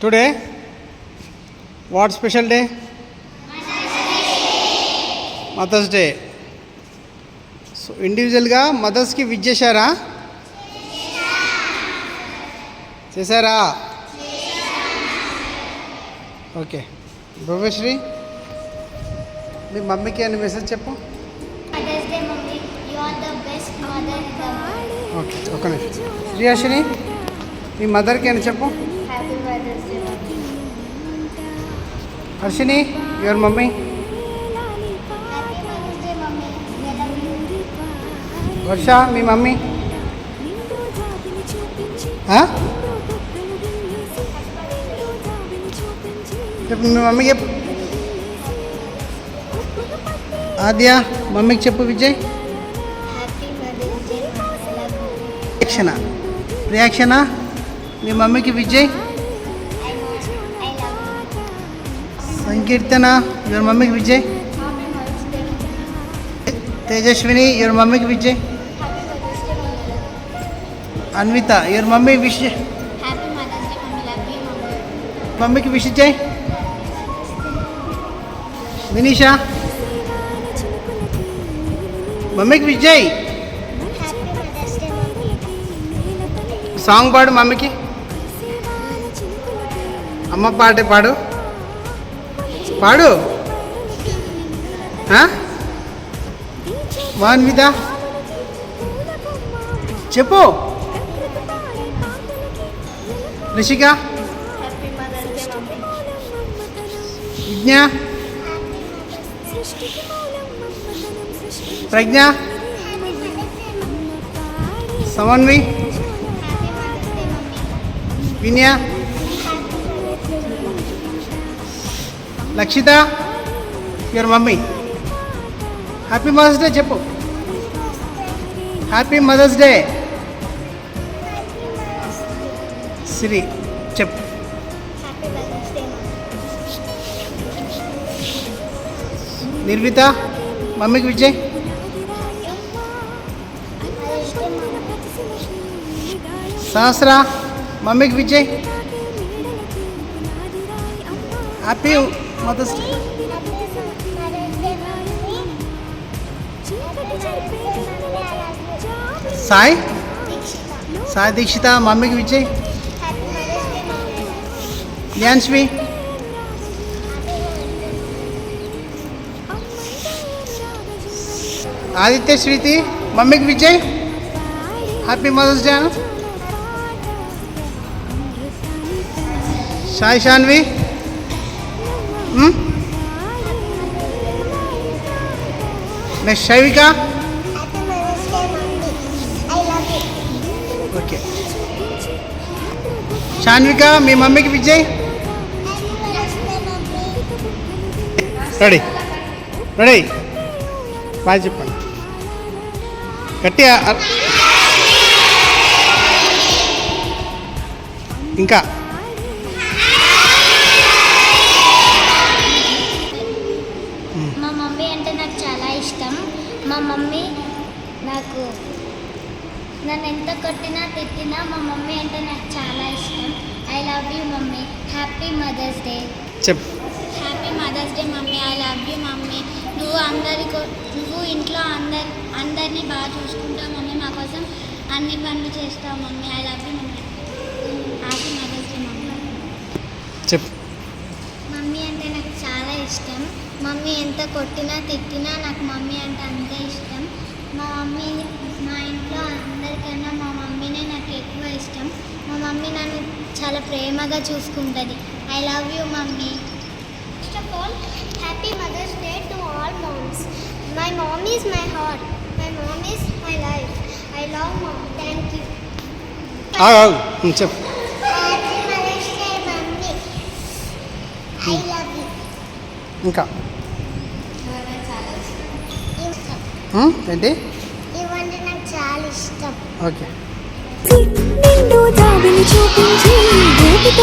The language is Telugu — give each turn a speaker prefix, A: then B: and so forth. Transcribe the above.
A: Today what special day mother's day so ఇండివిజువల్గా మదర్స్కి విజ్ చేశారా? చేశారా? ఓకే భువశ్రీ మీ మమ్మీకి అని మెసేజ్ చెప్పు. ఓకే ఒక నిమిషం శ్రీయాషిని మీ మదర్కి అని చెప్పు. హర్షిని యువర్ మమ్మీ వర్ష మీ మమ్మీ చెప్పు మీ మమ్మీ చెప్పు ఆద్య మమ్మీకి చెప్పు విజయ్ రియాక్షనా రియాక్షనా మీ మమ్మీకి విజయ్ సంకీర్తన యువర్ మమ్మీకి విజయ్. తేజస్విని యువర్ మమ్మీకి విజయ్. అన్విత యువర్ మమ్మీ విష మమ్మీకి విష జయ్ వినీషా. మమ్మీకి
B: విజయ్
A: సాంగ్ పాడు మమ్మీకి. అమ్మ పాట పాడు. పాడు ఆ? వాన్విత చెప్పు Rishika
B: Happy Mother's Day, Mummy.
A: Vigna ప్రజ్ఞ
B: Happy Mother's Day, Mummy.
A: Samanvi
B: Happy Mother's Day, Mummy.
A: వినయ Lakshita your mummy happy mother's day చెప్పు. హ్యాపీ మదర్స్ డే సిరి చెప్పు. నిర్మిత మమ్మీకి విజయ్.
B: సహస్రా
A: సహస్ర మమ్మీకి Vijay. Happy mother's day Sai Sai Dikshita మమ్మీకి విజయ్ న్యాన్స్వి ఆదిత్య శ్రీతి మమ్మీకి Vijay happy mother's day Anu Sai Shanvi next Shaivika okay Shanvika మీ మమ్మీకి విజయ్ రెడీ రెడీ బాగా చెప్పండి గట్టిగా అర్- ఇంకా
B: మమ్మీ నాకు నన్ను ఎంత కొట్టినా తిట్టినా మా మమ్మీ అంటే నాకు చాలా ఇష్టం. I love you mummy. Happy mother's day
A: చెప్పు.
B: Happy mother's day mummy. I love you mummy. నువ్వు అందరి కో- నువ్వు ఇంట్లో అందరి అందరినీ బాగా చూసుకుంటావు మమ్మీ. మా కోసం అన్ని పనులు చేస్తావు mummy. I love you mummy. Happy mother's day mummy.
A: చెప్పు.
B: మమ్మీ అంటే నాకు చాలా ఇష్టం. మమ్మీ ఎంత కొట్టినా తిట్టినా నాకు మమ్మీ అంటే అంతే ఇష్టం మా మమ్మీ మా ఇంట్లో అందరికన్నా మా మమ్మీనే నాకు ఎక్కువ ఇష్టం మా మమ్మీ నన్ను చాలా ప్రేమగా చూసుకుంటుంది. I love you mummy. First of all happy mother's day to all moms my mom is my heart my mom is my life I love
A: mom thank you చెప్పు.
B: Happy mother's day mummy. I love you
A: ఇంకా? ఏంటి?
B: ఇవంటే నాకు చాలా ఇష్టం.
A: ఓకే.
C: నిన్ను జాబిలి చూపించి వేదిక